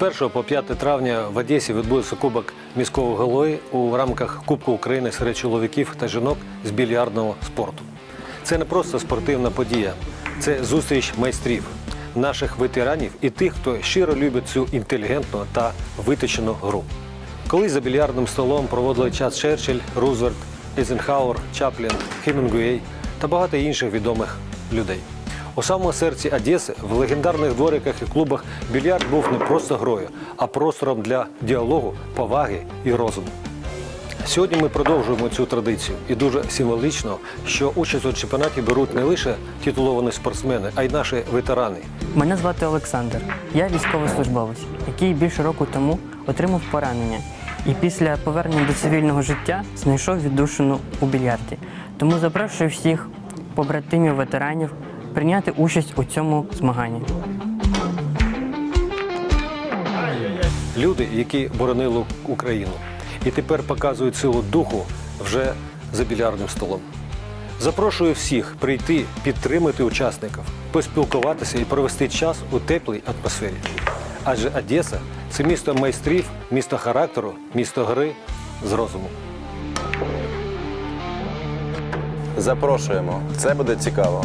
1 по 5 травня в Одесі відбудеться Кубок міського голови у рамках Кубку України серед чоловіків та жінок з більярдного спорту. Це не просто спортивна подія, це зустріч майстрів, наших ветеранів і тих, хто щиро любить цю інтелігентну та виточену гру. Колись за більярдним столом проводили час Черчилль, Рузвельт, Ейзенхауер, Чаплін, Хемінгуей та багато інших відомих людей. У самому серці Одеси в легендарних двориках і клубах більярд був не просто грою, а простором для діалогу, поваги і розуму. Сьогодні ми продовжуємо цю традицію, і дуже символічно, що участь у чемпіонаті беруть не лише титуловані спортсмени, а й наші ветерани. Мене звати Олександр. Я військовослужбовець, який більше року тому отримав поранення. І після повернення до цивільного життя знайшов віддушину у більярді. Тому запрошую всіх побратимів ветеранів прийняти участь у цьому змаганні. Люди, які боронили Україну, і тепер показують силу духу вже за більярдним столом. Запрошую всіх прийти, підтримати учасників, поспілкуватися і провести час у теплій атмосфері. Адже Одеса це місто майстрів, місто характеру, місто гри з розумом. Запрошуємо. Це буде цікаво.